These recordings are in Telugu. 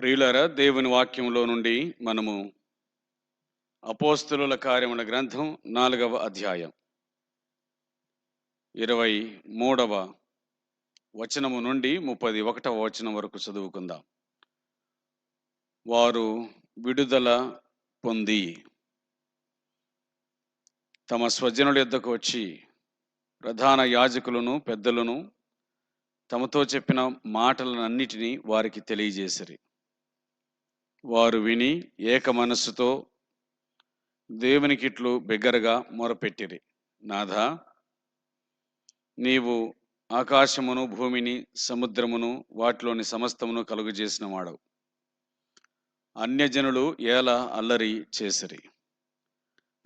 ప్రియులారా దేవుని వాక్యంలో నుండి మనము అపోస్తుల కార్యముల గ్రంథం నాలుగవ అధ్యాయం ఇరవై మూడవ వచనము నుండి ముప్పది ఒకటవ వచనం వరకు చదువుకుందాం. వారు విడుదల పొంది తమ స్వజనుల యొద్దకు వచ్చి ప్రధాన యాజకులను పెద్దలను తమతో చెప్పిన మాటలన్నిటినీ వారికి తెలియజేసిరి. వారు విని ఏక మనస్సుతో దేవునికిట్లు బిగ్గరగా మొరపెట్టిరి. నాథా నీవు ఆకాశమును భూమిని సముద్రమును వాటిలోని సమస్తమును కలుగజేసిన వాడవు అన్యజనులు ఏల అల్లరి చేసిరి.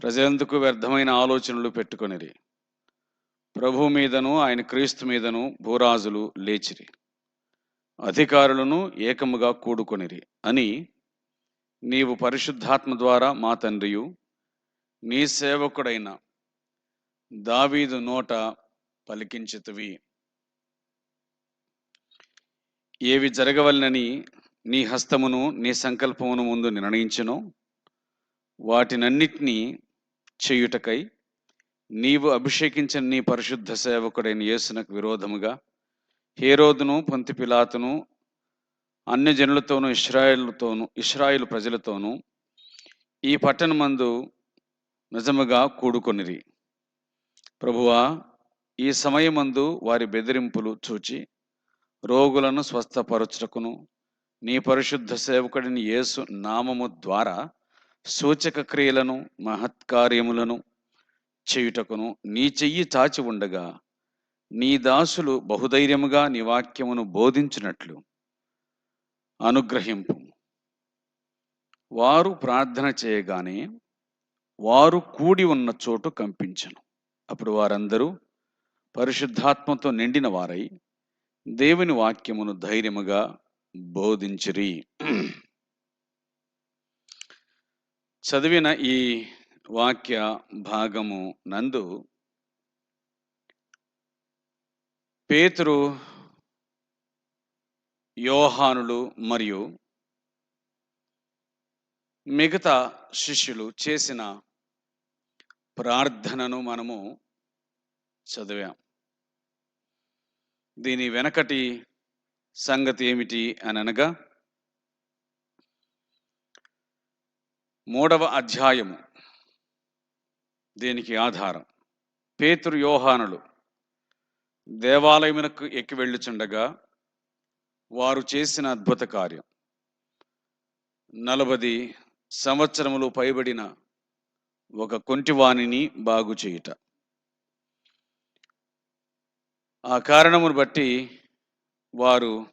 ప్రజలందుకు వ్యర్థమైన ఆలోచనలు పెట్టుకొనిరి. ప్రభు మీదను ఆయన క్రీస్తు మీదను భూరాజులు లేచిరి. అధికారులను ఏకముగా కూడుకొనిరి అని నీవు పరిశుద్ధాత్మ ద్వారా మా తండ్రియు నీ సేవకుడైన దావీదు నోట పలికించితివి. ఏవి జరగవలనని నీ హస్తమును నీ సంకల్పమును ముందు నిర్ణయించును. వాటినన్నిటినీ చేయుటకై నీవు అభిషేకించిన నీ పరిశుద్ధ సేవకుడైన యేసునకు విరోధముగా హేరోదును పొంతిపిలాతును అన్యజనులతోనూ ఇస్రాయిల్తోనూ ఇస్రాయిల్ ప్రజలతోనూ ఈ పట్టణమందు నిజముగా కూడుకొనిరి. ప్రభువా ఈ సమయమందు వారి బెదిరింపులు చూచి రోగులను స్వస్థపరచుటకును నీ పరిశుద్ధ సేవకుడిని యేసు నామము ద్వారా సూచక క్రియలను మహత్కార్యములను చేయుటకును నీ చెయ్యి చాచి ఉండగా నీ దాసులు బహుధైర్యముగా నీ వాక్యమును బోధించినట్లు. అనుగ్రహింపు. వారు ప్రార్థన చేయగానే వారు కూడి ఉన్న చోటు కంపించను. అప్పుడు వారందరూ పరిశుద్ధాత్మతో నిండిన వారై దేవుని వాక్యమును ధైర్యముగా బోధించిరి. చదివిన ఈ వాక్య భాగము నందు పేతురు యోహానులు మరియు మిగతా శిష్యులు చేసిన ప్రార్థనను మనము చదివాం. దీని వెనకటి సంగతి ఏమిటి అని అనగా మూడవ అధ్యాయము దీనికి ఆధారం. పేతురు యోహానులు దేవాలయమునకు ఎక్కి వెళ్ళుచుండగా వారు చేసిన అద్భుత కార్యం. నలభది సంవత్సరములు పైబడిన ఒక కొంటివాణిని బాగు చేయుట. ఆ కారణమును బట్టి వారు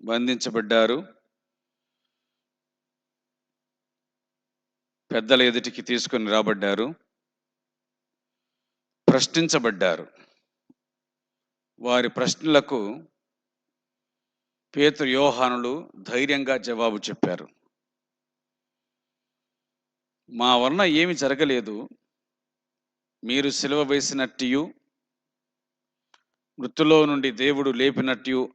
బంధించబడ్డారు. పెద్దల ఎదుటికి తీసుకొని రాబడ్డారు. ప్రశ్నించబడ్డారు. వారి ప్రశ్నలకు పేతురు యోహానులు ధైర్యంగా జవాబు చెప్పారు. మా వలన ఏమి జరగలేదు. మీరు సిలువ వేసినట్టు మృతులో నుండి దేవుడు లేపినట్టు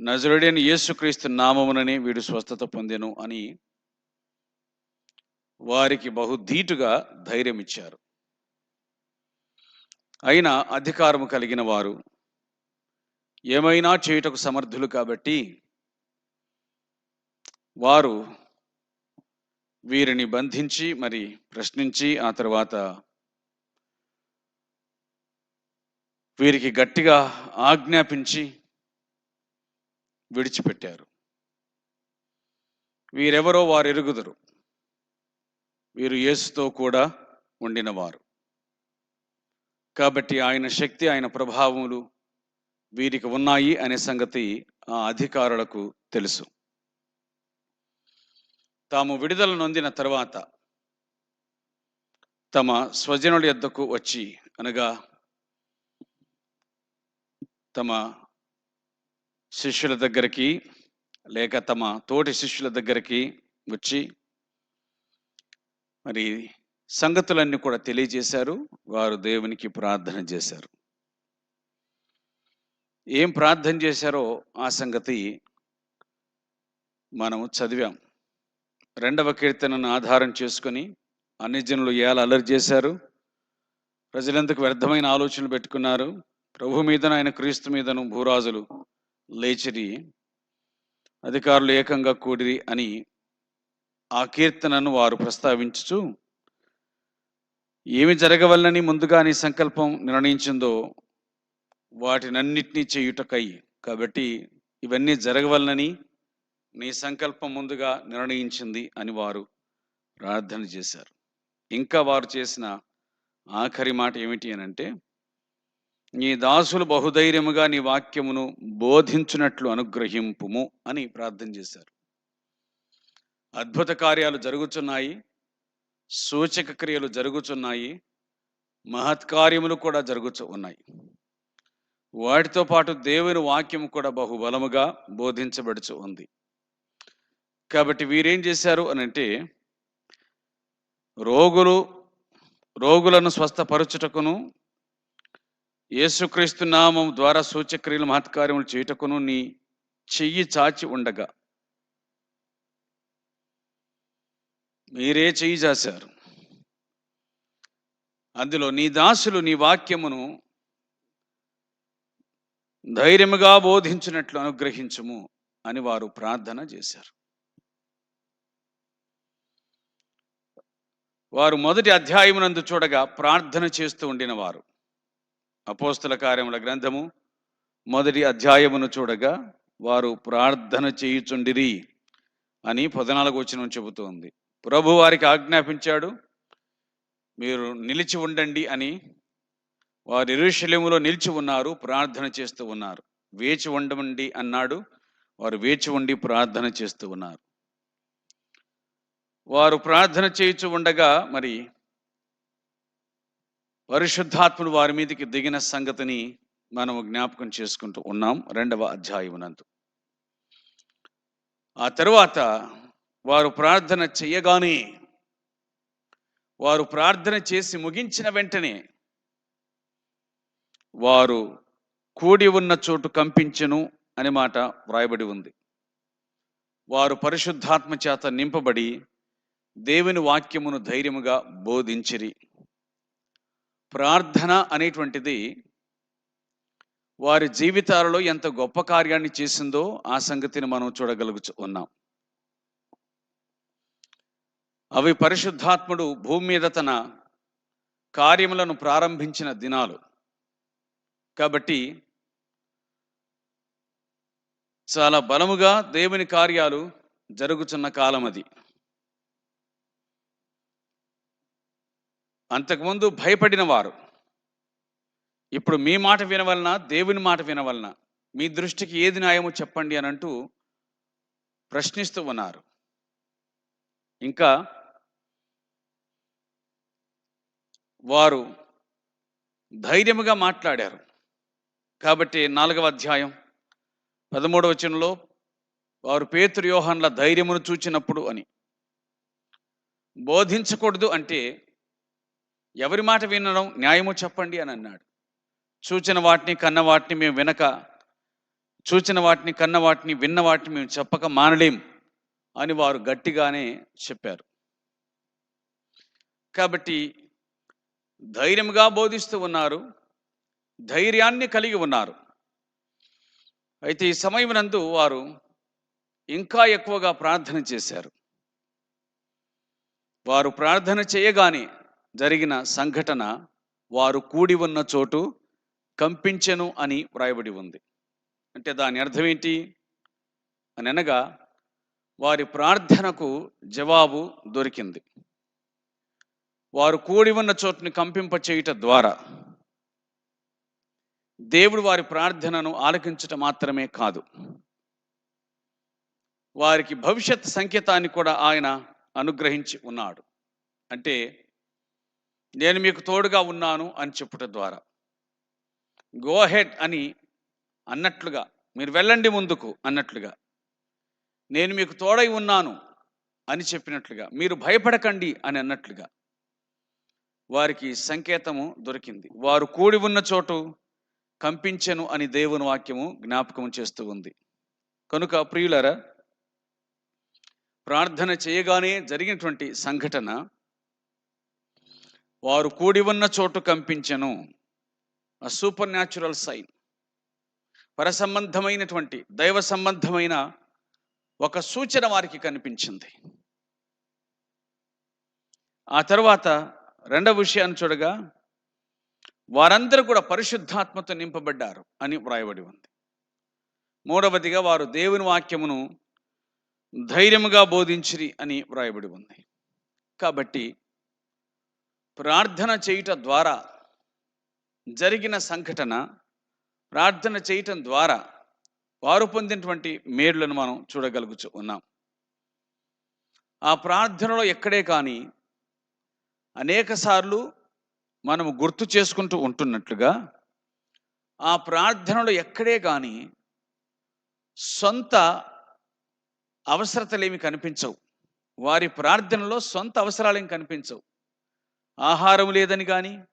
నజరుడైన యేసుక్రీస్తు నామమునని వీడు స్వస్థత పొందెను అని వారికి బహుధీటుగా ధైర్యం ఇచ్చారు అయినా అధికారము కలిగిన వారు ఏమైనా చేయుటకు సమర్థులు కాబట్టి వారు వీరిని బంధించి మరి ప్రశ్నించి ఆ తర్వాత వీరికి గట్టిగా ఆజ్ఞాపించి విడిచిపెట్టారు. వీరెవరో వారు ఎరుగుదరు వీరు యేసుతో కూడా ఉండినవారు. కాబట్టి ఆయన శక్తి ఆయన ప్రభావములు వీరికి ఉన్నాయి అనే సంగతి ఆ అధికారులకు తెలుసు. తాము విడుదల నొందిన తర్వాత తమ స్వజనుల యొద్దకు వచ్చి అనగా తమ శిష్యుల దగ్గరికి లేక తమ తోటి శిష్యుల దగ్గరికి వచ్చి మరి సంగతులన్నీ కూడా తెలియజేశారు. వారు దేవునికి ప్రార్థన చేశారు. ఏం ప్రార్థన చేశారో ఆ సంగతి మనము చదివాం. రెండవ కీర్తనను ఆధారం చేసుకొని అన్ని జనులు ఎలా అలరి చేశారు. ప్రజలెందుకు వ్యర్థమైన ఆలోచనలు పెట్టుకున్నారు. ప్రభు మీదను ఆయన క్రీస్తు మీదను భూరాజులు లేచిరి అధికారులు ఏకంగా కూడిరి అని ఆ కీర్తనను వారు ప్రస్తావించుచు ఏమి జరగవల్లని ముందుగా నీ సంకల్పం నిర్ణయించిందో వాటినన్నిటినీ చేయుటకై. కాబట్టి ఇవన్నీ జరగవలనని నీ సంకల్పం ముందుగా నిర్ణయించింది అని వారు ప్రార్థన చేశారు. ఇంకా వారు చేసిన ఆఖరి మాట ఏమిటి అని అంటే నీ దాసులు బహుధైర్యముగా నీ వాక్యమును బోధించున్నట్లు అనుగ్రహింపుము అని ప్రార్థన చేశారు. అద్భుత కార్యాలు జరుగుతున్నాయి సూచక క్రియలు జరుగుతున్నాయి మహత్కార్యములు కూడా జరుగుతూ ఉన్నాయి. వాటితో పాటు దేవుని వాక్యం కూడా బహుబలముగా బోధించబడుచు ఉంది. కాబట్టి వీరేం చేశారు అని అంటే రోగులు రోగులను స్వస్థపరచుటకును యేసుక్రీస్తు నామం ద్వారా సూచక్రియలు మహత్కార్యములు చేయుటకును నీ చెయ్యి చాచి ఉండగా. మీరే చెయ్యి చాశారు అందులో నీ దాసులు నీ వాక్యమును ధైర్యముగా బోధించినట్లు అనుగ్రహించుము అని వారు ప్రార్థన చేశారు. వారు మొదటి అధ్యాయమునందు చూడగా ప్రార్థన చేస్తూ ఉండిన వారు అపోస్తుల కార్యముల గ్రంథము మొదటి అధ్యాయమును చూడగా వారు ప్రార్థన చేయుచుండిరి అని పద్నాలుగు వచనం చెబుతోంది ప్రభు వారికి ఆజ్ఞాపించాడు మీరు నిలిచి ఉండండి అని వారు ఇరుషలేములో నిలిచి ఉన్నారు ప్రార్థన చేస్తూ ఉన్నారు. వేచి ఉండమండి అన్నాడు. వారు వేచి ఉండి ప్రార్థన చేస్తూ ఉన్నారు. వారు ప్రార్థన చేయించు ఉండగా మరి పరిశుద్ధాత్ముడు వారి మీదకి దిగిన సంగతిని మనము జ్ఞాపకం చేసుకుంటూ ఉన్నాం రెండవ అధ్యాయమునందు ఆ తరువాత వారు ప్రార్థన చెయ్యగానే వారు ప్రార్థన చేసి ముగించిన వెంటనే వారు కూడి ఉన్న చోటు కంపించెను అనే మాట వ్రాయబడి ఉంది. వారు పరిశుద్ధాత్మ చేత నింపబడి దేవుని వాక్యమును ధైర్యముగా బోధించిరి. ప్రార్థన అనేటువంటిది వారి జీవితాలలో ఎంత గొప్ప కార్యాన్ని చేసిందో ఆ సంగతిని మనం చూడగలుగుచు ఉన్నాం. అవి పరిశుద్ధాత్ముడు భూమి మీద తన కార్యములను ప్రారంభించిన దినాలు. కాబట్టి చాలా బలముగా దేవుని కార్యాలు జరుగుతున్న కాలం అది. అంతకుముందు భయపడిన వారు ఇప్పుడు మీ మాట వినవలన దేవుని మాట వినవలన మీ దృష్టికి ఏది న్యాయమో చెప్పండి అని అంటూ ప్రశ్నిస్తూ ఉన్నారు. ఇంకా వారు ధైర్యముగా మాట్లాడారు. కాబట్టి నాలుగవ అధ్యాయం పదమూడవ వచనంలో వారు పేతురు ధైర్యమును చూచినప్పుడు అని. బోధించకూడదు అంటే ఎవరి మాట వినడం న్యాయము చెప్పండి అని అన్నాడు. చూచిన వాటిని కన్న వాటిని మేము వినక చూచిన వాటిని కన్న వాటిని విన్న వాటిని మేము చెప్పక మానలేం అని వారు గట్టిగానే చెప్పారు. కాబట్టి ధైర్యంగా బోధిస్తూ ఉన్నారు. ధైర్యాన్ని కలిగి ఉన్నారు. అయితే ఈ సమయమునందు వారు ఇంకా ఎక్కువగా ప్రార్థన చేశారు. వారు ప్రార్థన చేయగానే జరిగిన సంఘటన వారు కూడి ఉన్న చోటు కంపించెను అని వ్రాయబడి ఉంది. అంటే దాని అర్థం ఏంటి? అని అనగా వారి ప్రార్థనకు జవాబు దొరికింది. వారు కూడి ఉన్న చోటుని కంపింప చేయుట ద్వారా దేవుడు వారి ప్రార్థనను ఆలకించటం మాత్రమే కాదు. వారికి భవిష్యత్ సంకేతాన్ని కూడా ఆయన అనుగ్రహించి ఉన్నాడు. అంటే నేను మీకు తోడుగా ఉన్నాను అని చెప్పుట ద్వారా. గోహెడ్ అని అన్నట్లుగా మీరు వెళ్ళండి ముందుకు అన్నట్లుగా నేను మీకు తోడై ఉన్నాను అని చెప్పినట్లుగా మీరు భయపడకండి అని అన్నట్లుగా వారికి సంకేతము దొరికింది. వారు కూడి ఉన్న చోటు కంపించెను అని దేవుని వాక్యము జ్ఞాపకం చేస్తూ ఉంది. కనుక ప్రియులరా ప్రార్థన చేయగానే జరిగినటువంటి సంఘటన వారు కూడి ఉన్న చోటు కంపించెను సూపర్ న్యాచురల్ సైన్ పరసంబంధమైనటువంటి దైవ సంబంధమైన ఒక సూచన వారికి కనిపించింది. ఆ తర్వాత రెండవ విషయాన్ని చూడగా వారందరూ కూడా పరిశుద్ధాత్మతో నింపబడ్డారు అని వ్రాయబడి ఉంది. మూడవదిగా వారు దేవుని వాక్యమును ధైర్యముగా బోధించిరి అని వ్రాయబడి ఉంది. కాబట్టి ప్రార్థన చేయుట ద్వారా జరిగిన సంఘటన ప్రార్థన చేయటం ద్వారా వారు పొందినటువంటి మేలులను మనం చూడగలుగుచు ఉన్నాం. ఆ ప్రార్థనలో ఎక్కడే కానీ అనేక సార్లు మనము గుర్తు చేసుకుంటూ ఉంటున్నట్లుగా ఆ ప్రార్థనలో ఎక్కడే కానీ సొంత అవసరతలేమి కనిపించవు. వారి ప్రార్థనలో సొంత అవసరాలేమి కనిపించవు. ఆహారం లేదని కానీ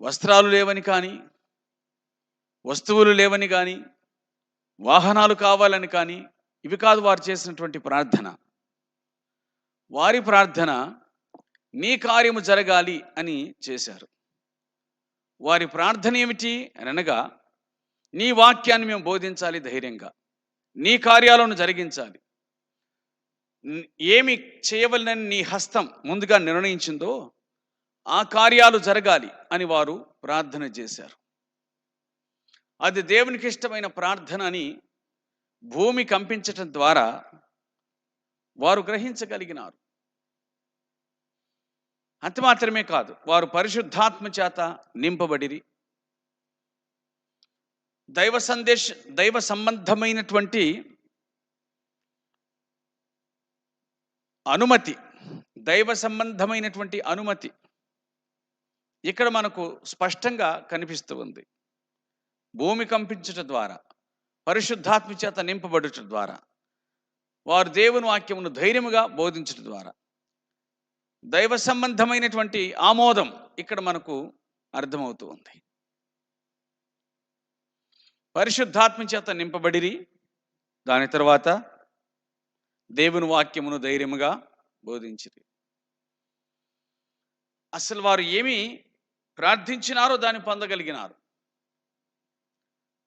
వస్త్రాలు లేవని కానీ వస్తువులు లేవని కానీ వాహనాలు కావాలని కానీ ఇవి కాదు వారు చేసినటువంటి ప్రార్థన. వారి ప్రార్థన నీ కార్యము జరగాలి అని చేశారు. వారి ప్రార్థన ఏమిటి అని అనగా నీ వాక్యాన్ని మేము బోధించాలి ధైర్యంగా. నీ కార్యాలను జరిగించాలి. ఏమి చేయవలనని నీ హస్తం ముందుగా నిర్ణయించిందో ఆ కార్యాలు జరగాలి అని వారు ప్రార్థన చేశారు. అది దేవునికి ఇష్టమైన ప్రార్థన అని భూమి కంపించటం ద్వారా వారు గ్రహించగలిగినారు. అంత మాత్రమే కాదు వారు పరిశుద్ధాత్మ చేత నింపబడిరి. దైవ సందేశ దైవ సంబంధమైనటువంటి అనుమతి దైవ సంబంధమైనటువంటి అనుమతి ఇక్కడ మనకు స్పష్టంగా కనిపిస్తూ ఉంది. భూమి కంపించట ద్వారా పరిశుద్ధాత్మ చేత నింపబడుట ద్వారా వారు దేవుని వాక్యమును ధైర్యముగా బోధించడం ద్వారా. దైవ సంబంధమైనటువంటి ఆమోదం ఇక్కడ మనకు అర్థమవుతూ ఉంది. పరిశుద్ధాత్మ చేత నింపబడిరి. దాని తర్వాత దేవుని వాక్యమును ధైర్యముగా బోధించిరి. అసలు వారు ఏమి ప్రార్థించినారో దాన్ని పొందగలిగినారు.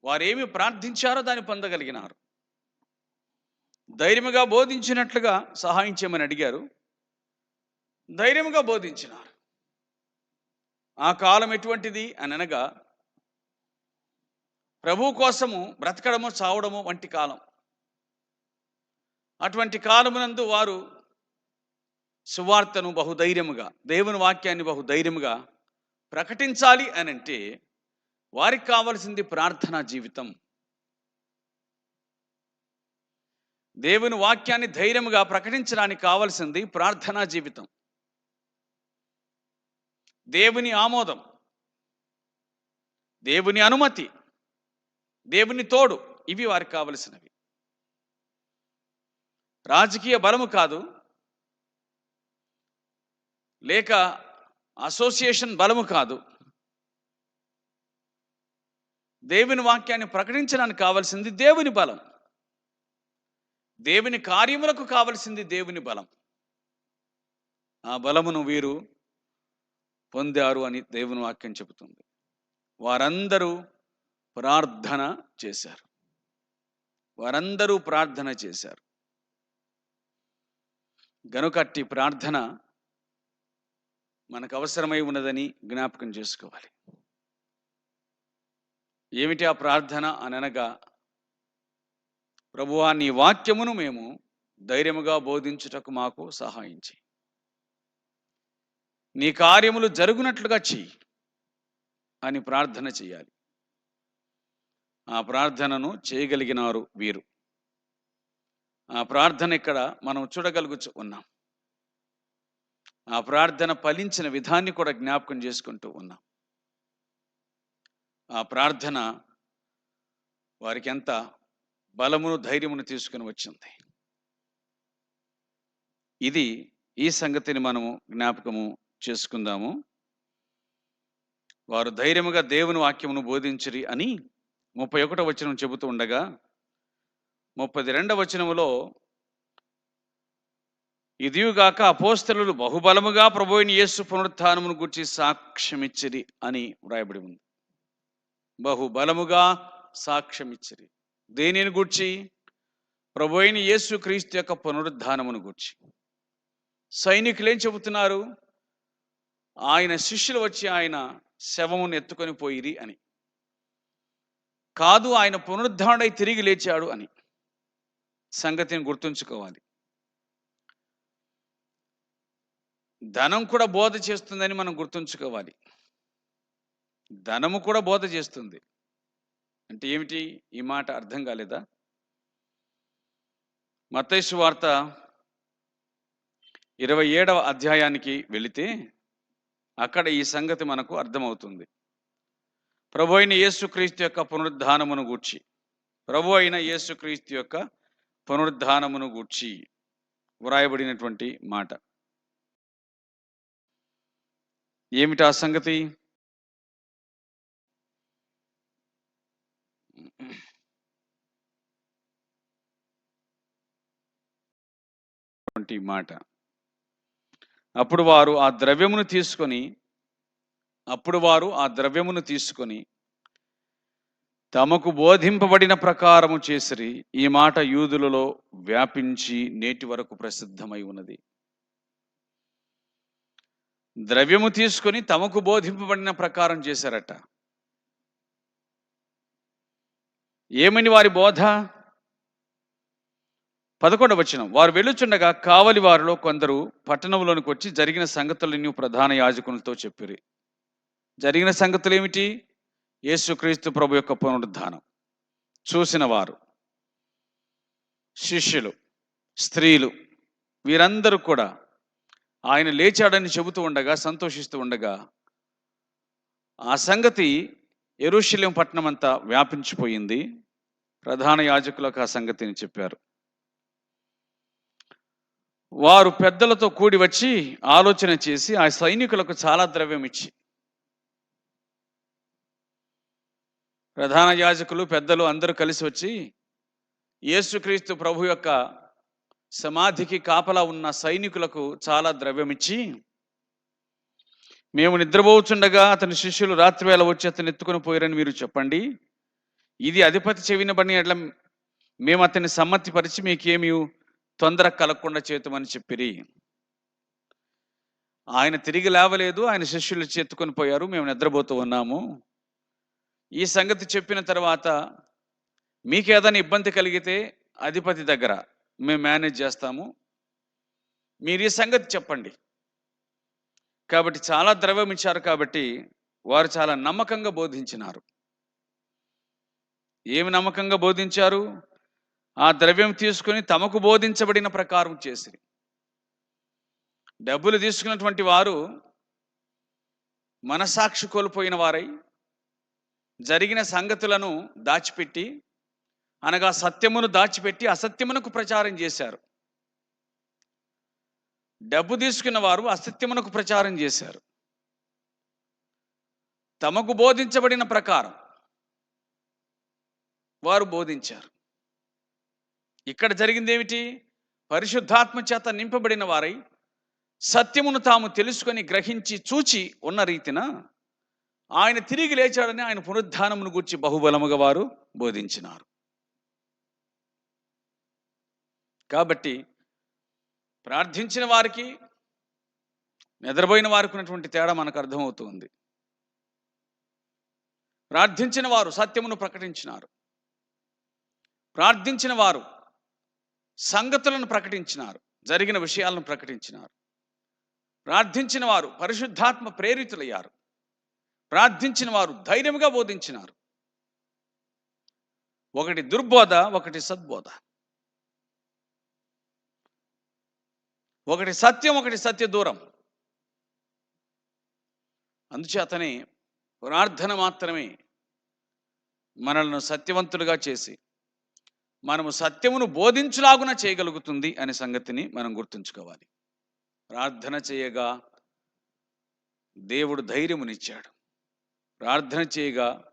వారు ఏమి ప్రార్థించారో దాన్ని పొందగలిగినారు. ధైర్యముగా బోధించినట్లుగా సహాయం చేయమని అడిగారు. ధైర్యముగా బోధించినారు. ఆ కాలం ఎటువంటిది అని అనగా ప్రభు కోసము బ్రతకడము చావడము వంటి కాలం. అటువంటి కాలమునందు వారు సువార్తను బహుధైర్యముగా దేవుని వాక్యాన్ని బహుధైర్యముగా ప్రకటించాలి అని అంటే వారికి కావలసింది ప్రార్థనా జీవితం. దేవుని వాక్యాన్ని ధైర్యముగా ప్రకటించడానికి కావలసింది ప్రార్థనా జీవితం. దేవుని ఆమోదం దేవుని అనుమతి దేవుని తోడు ఇవి వారికి కావలసినవి. రాజకీయ బలము కాదు లేక అసోసియేషన్ బలము కాదు. దేవుని వాక్యాన్ని ప్రకటించడానికి కావలసింది దేవుని బలం. దేవుని కార్యములకు కావలసింది దేవుని బలం. ఆ బలమును వీరు పొందారు అని దేవుని వాక్యం చెబుతుంది. వారందరూ ప్రార్థన చేశారు. వారందరూ ప్రార్థన చేశారు. గనుకట్టి ప్రార్థన మనకు అవసరమై ఉన్నదని జ్ఞాపకం చేసుకోవాలి. ఏమిటి ఆ ప్రార్థన అనగా ప్రభువా నీ వాక్యమును మేము ధైర్యముగా బోధించుటకు మాకు సహాయించి. నీ కార్యములు జరుగునట్లుగా చెయ్యి అని ప్రార్థన చేయాలి ఆ ప్రార్థనను చేయగలిగినారు వీరు. ఆ ప్రార్థన ఇక్కడ మనం చూడగలుగుచు ఉన్నాం. ఆ ప్రార్థన ఫలించిన విధాన్ని కూడా జ్ఞాపకం చేసుకుంటూ ఉన్నాం. ఆ ప్రార్థన వారికి ఎంత బలమును ధైర్యమును తీసుకుని వచ్చింది. ఇది ఈ సంగతిని మనము జ్ఞాపకము చేసుకుందాము. వారు ధైర్యముగా దేవుని వాక్యమును బోధించిరి అని ముప్పై ఒకటో వచనం చెబుతూ ఉండగా ముప్పది రెండవ వచనములో ఇదియుగాక అపోస్తలు బహుబలముగా ప్రభుని యేసు పునరుత్థానమును గురించి సాక్ష్యమిచ్చిరి అని వ్రాయబడి ఉంది. బహుబలముగా సాక్ష్యమిచ్చిరి. దేనిని గూర్చి? ప్రభు అయిన యేసు క్రీస్తు యొక్క పునరుద్ధానమును గూర్చి. సైనికులు ఏం చెబుతున్నారు? ఆయన శిష్యులు వచ్చి ఆయన శవమును ఎత్తుకొని పోయిరి అని. కాదు ఆయన పునరుద్ధారణై తిరిగి లేచాడు అని సంగతిని గుర్తుంచుకోవాలి. ధనం కూడా బోధ చేస్తుందని మనం గుర్తుంచుకోవాలి. ధనము కూడా బోధ చేస్తుంది. అంటే ఏమిటి? ఈ మాట అర్థం కాలేదా? మతైసు వార్త ఇరవై ఏడవ అధ్యాయానికి వెళితే అక్కడ ఈ సంగతి మనకు అర్థమవుతుంది. ప్రభు అయిన యేసుక్రీస్తు యొక్క పునరుద్ధానమును గూర్చి ప్రభు అయిన యేసుక్రీస్తు యొక్క పునరుద్ధానమును గూర్చి వ్రాయబడినటువంటి మాట. ఏమిటి ఆ సంగతి? మాట. అప్పుడు వారు ఆ ద్రవ్యమును తీసుకొని అప్పుడు వారు ఆ ద్రవ్యమును తీసుకొని తమకు బోధింపబడిన ప్రకారము చేసిరి. ఈ మాట యూదులలో వ్యాపించి నేటి వరకు ప్రసిద్ధమై ఉన్నది. ద్రవ్యము తీసుకొని తమకు బోధింపబడిన ప్రకారం చేశారట. ఏమని వారి బోధ? పదకొండవ వచ్చినం వారు వెళ్ళుచుండగా కావలి వారిలో కొందరు పట్టణంలోనికి వచ్చి జరిగిన సంగతులను ప్రధాన యాజకులతో చెప్పిరి. జరిగిన సంగతులు ఏమిటి యేసుక్రీస్తు ప్రభు యొక్క పునరుద్ధానం. చూసిన వారు శిష్యులు స్త్రీలు వీరందరూ కూడా ఆయన లేచాడని చెబుతూ ఉండగా సంతోషిస్తూ ఉండగా ఆ సంగతి ఎరుశల్యం పట్టణం అంతా వ్యాపించిపోయింది. ప్రధాన యాజకులకు ఆ సంగతిని చెప్పారు. వారు పెద్దలతో కూడి వచ్చి ఆలోచన చేసి ఆ సైనికులకు చాలా ద్రవ్యం ఇచ్చి. ప్రధాన యాజకులు పెద్దలు అందరూ కలిసి వచ్చి యేసుక్రీస్తు ప్రభు యొక్క సమాధికి కాపలా ఉన్న సైనికులకు చాలా ద్రవ్యం ఇచ్చి మేము నిద్రపోవచ్చుండగా అతని శిష్యులు రాత్రివేళ వచ్చి అతను ఎత్తుకుని పోయారని మీరు చెప్పండి. ఇది అధిపతి చెవినబడిన ఎట్లా మేము అతన్ని సమ్మతిపరిచి మీకేమి తొందర కలగకుండా చేతమని చెప్పిరి. ఆయన తిరిగి లేవలేదు ఆయన శిష్యులు చేతుకొని పోయారు మేము నిద్రపోతూ ఉన్నాము. ఈ సంగతి చెప్పిన తర్వాత మీకేదైనా ఇబ్బంది కలిగితే అధిపతి దగ్గర మేము మేనేజ్ చేస్తాము. మీరు ఈ సంగతి చెప్పండి. కాబట్టి చాలా ద్రవ్యం ఇచ్చారు కాబట్టి వారు చాలా నమ్మకంగా బోధించినారు. ఏమి నమ్మకంగా బోధించారు? ఆ ద్రవ్యం తీసుకుని తమకు బోధించబడిన ప్రకారం చేసిరి. డబ్బులు తీసుకున్నటువంటి వారు మనసాక్షి కోల్పోయిన వారై జరిగిన సంగతులను దాచిపెట్టి అనగా సత్యమును దాచిపెట్టి అసత్యమునకు ప్రచారం చేశారు. డబ్బు తీసుకున్న వారు అసత్యమునకు ప్రచారం చేశారు. తమకు బోధించబడిన ప్రకారం వారు బోధించారు. ఇక్కడ జరిగింది ఏమిటి పరిశుద్ధాత్మ చేత నింపబడిన వారై సత్యమును తాము తెలుసుకొని గ్రహించి చూచి ఉన్న రీతిన ఆయన తిరిగి లేచాడని ఆయన పునరుద్ధానమును గురించి బహుబలముగా వారు బోధించినారు. కాబట్టి ప్రార్థించిన వారికి నిద్రపోయిన వారికి ఉన్నటువంటి తేడా మనకు అర్థమవుతుంది. ప్రార్థించిన వారు సత్యమును ప్రకటించినారు. ప్రార్థించిన వారు సంగతులను ప్రకటించినారు జరిగిన విషయాలను ప్రకటించినారు. ప్రార్థించిన వారు పరిశుద్ధాత్మ ప్రేరితులయ్యారు. ప్రార్థించిన వారు ధైర్యంగా బోధించినారు. ఒకటి దుర్బోధ ఒకటి సద్బోధ. ఒకటి సత్యం ఒకటి సత్య దూరం. అందుచేతనే ప్రార్థన మాత్రమే మనల్ని సత్యవంతులుగా చేసి మనము సత్యమును బోధించులాగున చేయగలుగుతుంది అనే సంగతిని మనం గుర్తుంచుకోవాలి. ప్రార్థన చేయగా దేవుడు ధైర్యమునిచ్చాడు. ప్రార్థన చేయగా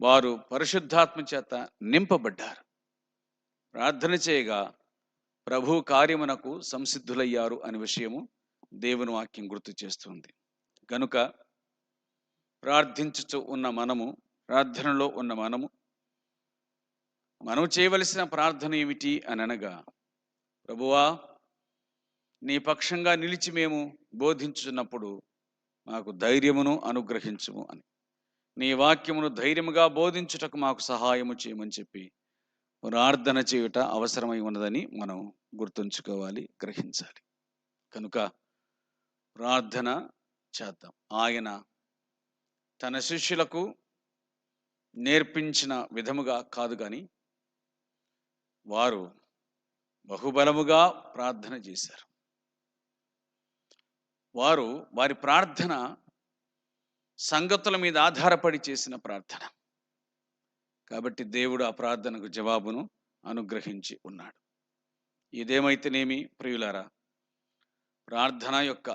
వారు పరిశుద్ధాత్మ చేత నింపబడ్డారు. ప్రార్థన చేయగా ప్రభు కార్యమునకు సంసిద్ధులయ్యారు అనే విషయము దేవుని వాక్యం గుర్తు చేస్తుంది. కనుక ప్రార్థించుచు ఉన్న మనము ప్రార్థనలో ఉన్న మనము మనం చేయవలసిన ప్రార్థన ఏమిటి అని అనగా ప్రభువా నీ పక్షంగా నిలిచి మేము బోధించుచున్నప్పుడు మాకు ధైర్యమును అనుగ్రహించుము అని. నీ వాక్యమును ధైర్యముగా బోధించుటకు మాకు సహాయము చేయమని చెప్పి ప్రార్థన చేయుట అవసరమై ఉన్నదని మనం గుర్తుంచుకోవాలి గ్రహించాలి. కనుక ప్రార్థన చేద్దాం. ఆయన తన శిష్యులకు నేర్పించిన విధముగా కాదు కానీ వారు బహుబలముగా ప్రార్థన చేశారు. వారు వారి ప్రార్థన సంగతుల మీద ఆధారపడి చేసిన ప్రార్థన. కాబట్టి దేవుడు ఆ ప్రార్థనకు జవాబును అనుగ్రహించి ఉన్నాడు. ఇదేమైతేనేమి ప్రియులారా? ప్రార్థన యొక్క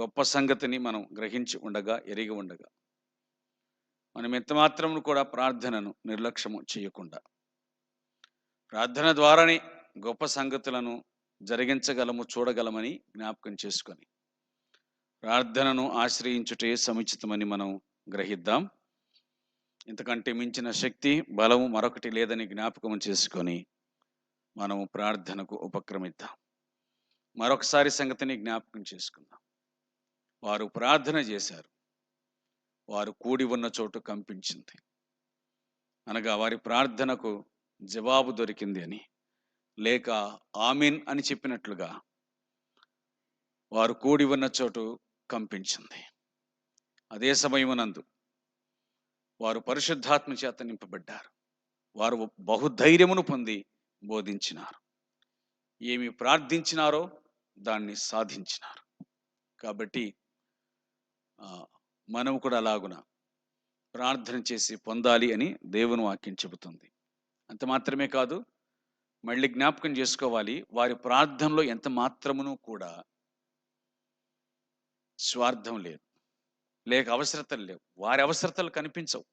గొప్ప సంగతిని మనం గ్రహించి ఉండగా ఎరిగి ఉండగా మనం ఎంత మాత్రము కూడా ప్రార్థనను నిర్లక్ష్యము చేయకుండా ప్రార్థన ద్వారానే గొప్ప సంగతులను జరిగించగలము చూడగలమని జ్ఞాపకం చేసుకొని ప్రార్థనను ఆశ్రయించుటే సముచితమని మనం గ్రహిద్దాం. ఇంతకంటే మించిన శక్తి బలము మరొకటి లేదని జ్ఞాపకం చేసుకొని మనము ప్రార్థనకు ఉపక్రమిద్దాం. మరొకసారి సంగతిని జ్ఞాపకం చేసుకుందాం. వారు ప్రార్థన చేశారు. వారు కూడి ఉన్న చోటు కంపించింది. అనగా వారి ప్రార్థనకు జవాబు దొరికింది అని. లేక ఆమెన్ అని చెప్పినట్లుగా వారు కూడి ఉన్న చోటు కంపించింది. అదే సమయమునందు వారు పరిశుద్ధాత్మ చేత నింపబడ్డారు. వారు బహుధైర్యమును పొంది బోధించినారు. ఏమి ప్రార్థించినారో దాన్ని సాధించినారు. కాబట్టి ఆ, మనము కూడా అలాగున ప్రార్థన చేసి పొందాలి అని దేవుని వాక్యం చెబుతుంది. అంత మాత్రమే కాదు మళ్ళీ జ్ఞాపకం చేసుకోవాలి వారి ప్రార్థనలో ఎంత మాత్రమును కూడా స్వార్థం లేదు. లేక అవసరతలు లేవు. వారి అవసరతలు కనిపించవు.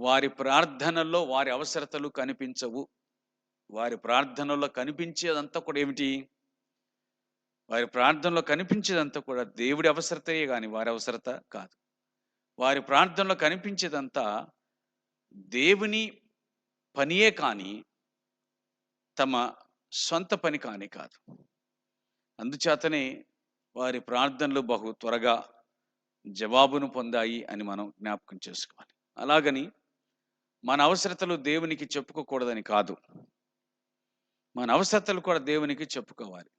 వారి ప్రార్థనల్లో వారి అవసరతలు కనిపించవు. వారి ప్రార్థనలో కనిపించేదంతా కూడా ఏమిటి? వారి ప్రార్థనలో కనిపించేదంతా కూడా దేవుడి అవసరతయే కానీ వారి అవసరత కాదు. వారి ప్రార్థనలో కనిపించేదంతా దేవుని పనియే కానీ తమ సొంత పని కాని కాదు. అందుచేతనే వారి ప్రార్థనలు బహు త్వరగా జవాబును పొందాయి అని మనం జ్ఞాపకం చేసుకోవాలి. అలాగని మన అవసరతలు దేవునికి చెప్పుకోకూడదని కాదు. మన అవసరతలు కూడా దేవునికి చెప్పుకోవాలి.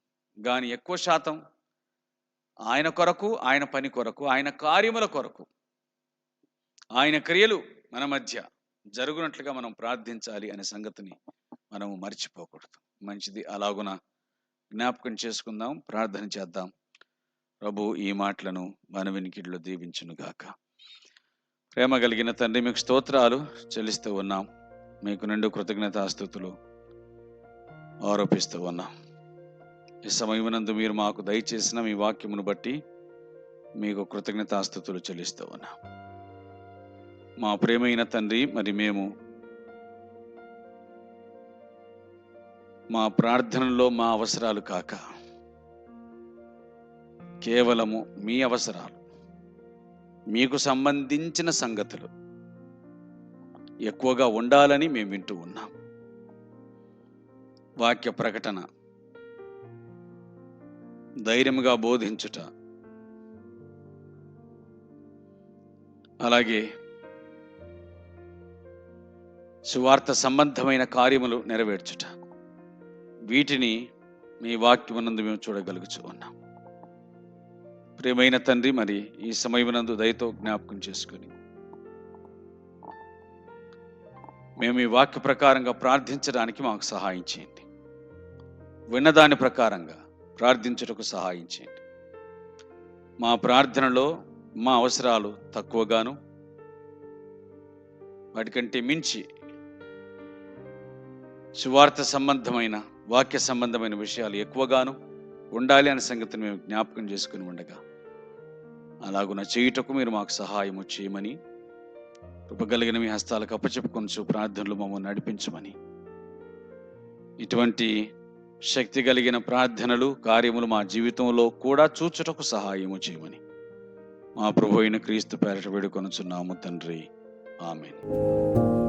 కానీ ఎక్కువ శాతం ఆయన కొరకు ఆయన పని కొరకు ఆయన కార్యముల కొరకు ఆయన క్రియలు మన మధ్య జరుగునట్లుగా మనం ప్రార్థించాలి అనే సంగతిని మనము మర్చిపోకూడదు. మంచిది అలాగున జ్ఞాపకం చేసుకుందాం ప్రార్థన చేద్దాం. ప్రభు ఈ మాటలను మన వినికిడిలో దీవించును గాక. ప్రేమ కలిగిన తండ్రి మీకు స్తోత్రాలు చెల్లిస్తూ ఉన్నాం. మీకు నిండు కృతజ్ఞతాస్థుతులు ఆరోపిస్తూ ఉన్నాం. ఈ సమయమునందు మీరు మాకు దయచేసిన మీ వాక్యమును బట్టి మీకు కృతజ్ఞతాస్థుతులు చెల్లిస్తూ ఉన్నాం. మా ప్రేమైన తండ్రి మరి మేము మా ప్రార్థనలో మా అవసరాలు కాక కేవలము మీ అవసరాలు మీకు సంబంధించిన సంగతులు ఎక్కువగా ఉండాలని మేము వింటూ ఉన్నాం. వాక్య ప్రకటన ధైర్యంగా బోధించుట. అలాగే సువార్త సంబంధమైన కార్యములు నెరవేర్చుట. వీటిని మీ వాక్యమునందు మేము చూడగలుగుచు ఉన్నాం. ప్రేమైన తండ్రి మరి ఈ సమయమునందు దయతో జ్ఞాపకం చేసుకుని. మేము ఈ వాక్య ప్రకారంగా ప్రార్థించడానికి మాకు సహాయం చేయండి. విన్నదాని ప్రకారంగా ప్రార్థించుటకు సహాయం చేయండి. మా ప్రార్థనలో మా అవసరాలు తక్కువగాను వాటికంటే మించి సువార్త సంబంధమైన వాక్య సంబంధమైన విషయాలు ఎక్కువగాను ఉండాలి అనే సంగతిని మేము జ్ఞాపకం చేసుకుని ఉండగా అలాగున చేయుటకు మీరు మాకు సహాయము చేయమని కృపగలిగిన మీ హస్తాలకు అప్పచెప్పుకొనచ్చు ప్రార్థనలు మమ్మల్ని నడిపించమని. ఇటువంటి శక్తి కలిగిన ప్రార్థనలు కార్యములు మా జీవితంలో కూడా చూచుటకు సహాయము చేయమని. మా ప్రభు అయిన క్రీస్తు పేరట వేడుకొనుచున్నాము తండ్రి. ఆమెన్.